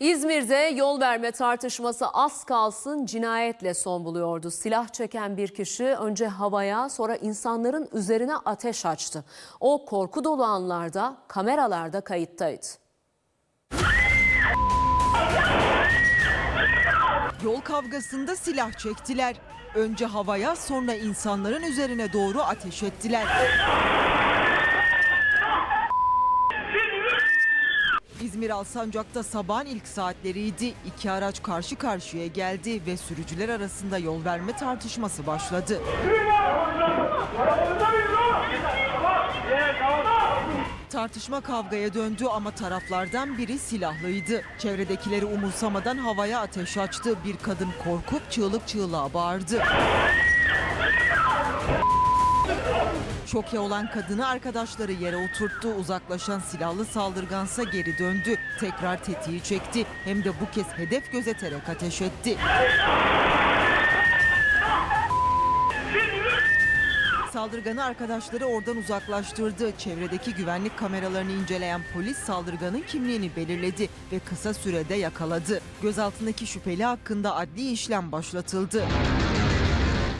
İzmir'de yol verme tartışması az kalsın cinayetle son buluyordu. Silah çeken bir kişi önce havaya sonra insanların üzerine ateş açtı. O korku dolu anlarda kameralarda kayıttaydı. Yol kavgasında silah çektiler. Önce havaya sonra insanların üzerine doğru ateş ettiler. İzmir Alsancak'ta sabahın ilk saatleriydi. İki araç karşı karşıya geldi ve sürücüler arasında yol verme tartışması başladı. Tartışma kavgaya döndü ama taraflardan biri silahlıydı. Çevredekileri umursamadan havaya ateş açtı. Bir kadın korkup çığlık çığlığa bağırdı. Şoke olan kadını arkadaşları yere oturttu. Uzaklaşan silahlı saldırgansa geri döndü. Tekrar tetiği çekti. Hem de bu kez hedef gözeterek ateş etti. Saldırganı arkadaşları oradan uzaklaştırdı. Çevredeki güvenlik kameralarını inceleyen polis saldırganın kimliğini belirledi ve kısa sürede yakaladı. Gözaltındaki şüpheli hakkında adli işlem başlatıldı.